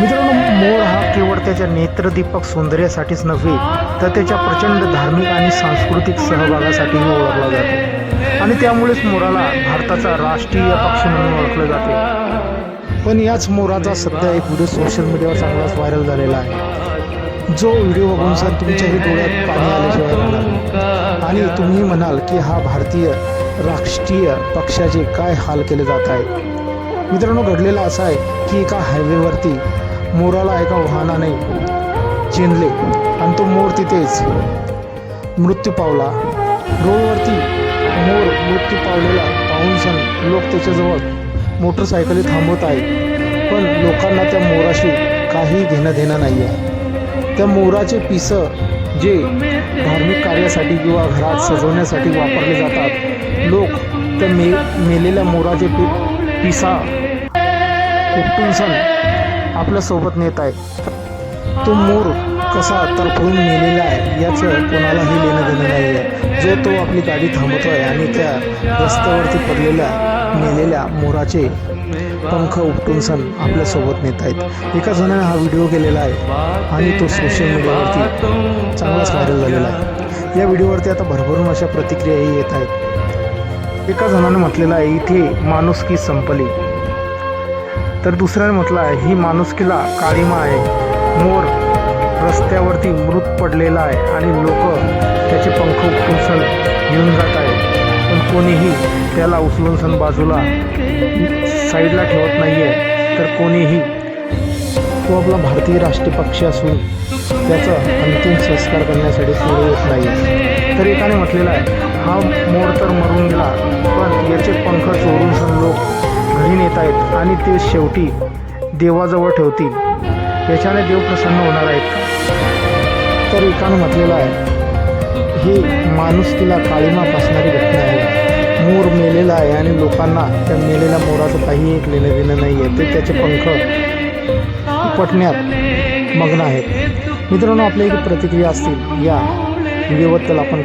मित्रांनो मोर हा केवळ त्याच्या नेत्रदीपक सौंदर्यासाठीच नव्हे तर त्याच्या प्रचंड धार्मिक आणि सांस्कृतिक सहभागासाठीही ओळखला जातो. आणि त्यामुळेच मोराला भारताचा राष्ट्रीय पक्षी म्हणून ओळखलं जाते. पण याच मोराचा सध्या एक व्हिडिओ सोशल मीडियावर चांगलाच व्हायरल झालेला आहे. जो व्हिडिओ बघून सर तुमच्याही डोळ्यात पाणी आल्याशिवाय राहणार आणि तुम्ही म्हणाल की हा भारतीय राष्ट्रीय पक्षाचे काय हाल केले जात आहेत? मित्रांनो घडलेलं असं आहे की एका हायवेवरती मोराला एका वाहनाने चेनले आणि तो मोर तिथेच मृत्यू पावला. रोडवरती मोर मृत्यू पावलेला पाहून सण लोक त्याच्याजवळ मोटरसायकली थांबवत आहेत. पण लोकांना त्या मोराशी काही घेणं देणं नाही आहे त्या मोराचे पिसं जे धार्मिक कार्यासाठी किंवा घरात सजवण्यासाठी वापरले जातात लोक त्या मे मेलेल्या मोराचे पि पिसा उपटून सण आपल्यासोबत नेत आहेत तो मोर कसा तरफडून नेलेला आहे याचं कोणालाही लेणं देणं नाही आहे जो तो आपली गाडी थांबतो आहे आणि त्या रस्त्यावरती पडलेल्या नेलेल्या मोराचे पंख उपटून सण आपल्यासोबत नेत आहेत. एका जणाने हा व्हिडिओ केलेला आहे आणि तो सोशल मीडियावरती चांगलाच व्हायरल झालेला आहे. या व्हिडिओवरती आता भरभरून अशा प्रतिक्रियाही येत आहेत. एका जणाने म्हटलेलं आहे इथे माणुसकी संपली. तर दुसऱ्याने म्हटलं आहे ही माणुसकीला काळीमा आहे. मोर रस्त्यावरती मृत पडलेला आहे आणि लोक त्याचे पंख उपटून घेऊन जात आहेत. पण कोणीही त्याला उचलून सण बाजूला साईडला ठेवत नाही आहे तर कोणीही तो आपला भारतीय राष्ट्रीय पक्षी असून त्याचा अंतिम संस्कार करण्यासाठी पुढे येत नाही तर एकाने म्हटलेलं आहे हा मोर तर मरून गेला पण याचे पंख आणि ते शेवटी देवाजवळ ठेवतील. याच्याने देव प्रसन्न होणार आहेत. तर एकानं म्हटलेलं आहे ही माणुसकीला काळीमा फासणारी घटना आहे. मोर मेलेला आहे आणि लोकांना त्या मेलेल्या मोराचं काही एक लेणं देणं नाही आहे ते त्याचे पंख उपटण्यात मग्न आहेत. मित्रांनो आपल्या एक प्रतिक्रिया असतील. या व्हिडिओबद्दल आपण